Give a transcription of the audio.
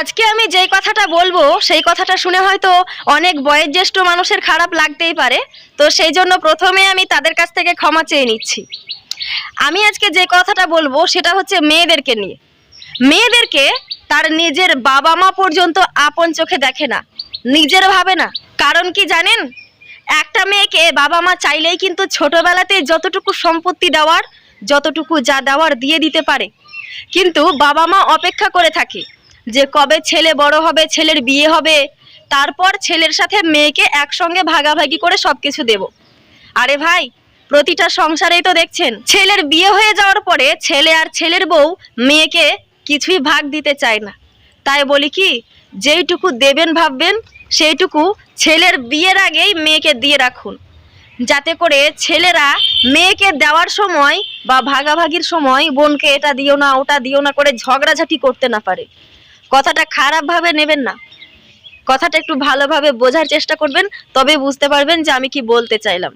আজকে আমি যেই কথাটা বলব, সেই কথাটা শুনে হয়তো অনেক বয়োজ্যেষ্ঠ মানুষের খারাপ লাগতেই পারে। তো সেই জন্য প্রথমে আমি তাদের কাছ থেকে ক্ষমা চেয়ে নিচ্ছি। আমি আজকে যে কথাটা বলব, সেটা হচ্ছে মেয়েদেরকে নিয়ে। মেয়েদেরকে তার নিজের বাবা মা পর্যন্ত আপন চোখে দেখে না, নিজের ভাবে না। কারণ কি জানেন? একটা মেয়েকে বাবা মা চাইলেই কিন্তু ছোটবেলাতে যতটুকু সম্পত্তি দেওয়ার, যতটুকু যা দেওয়ার দিয়ে দিতে পারে। কিন্তু বাবা মা অপেক্ষা করে থাকে। যে কবে ছেলে বড় হবে, ছেলের বিয়ে হবে, তারপর ছেলের সাথে মেয়েকে একসঙ্গে ভাগাভাগি করে সব কিছু দেব। আরে ভাই, প্রতিটা সংসারেই তো দেখছেন, ছেলের বিয়ে হয়ে যাওয়ার পরে ছেলে আর ছেলের বউ মেয়েকে কিছুই ভাগ দিতে চায় না। তাই বলি কি, যেইটুকু দেবেন ভাববেন, সেইটুকু ছেলের বিয়ের আগেই মেয়েকে দিয়ে রাখুন। যাতে করে ছেলেরা মেয়েকে দেওয়ার সময় বা ভাগাভাগির সময় বোনকে এটা দিও না, ওটা দিও না করে ঝগড়াঝাটি করতে না পারে। কথাটা খারাপভাবে নেবেন না। কথাটা একটু ভালোভাবে বোঝার চেষ্টা করবেন তবে বুঝতে পারবেন যে আমি কি বলতে চাইলাম।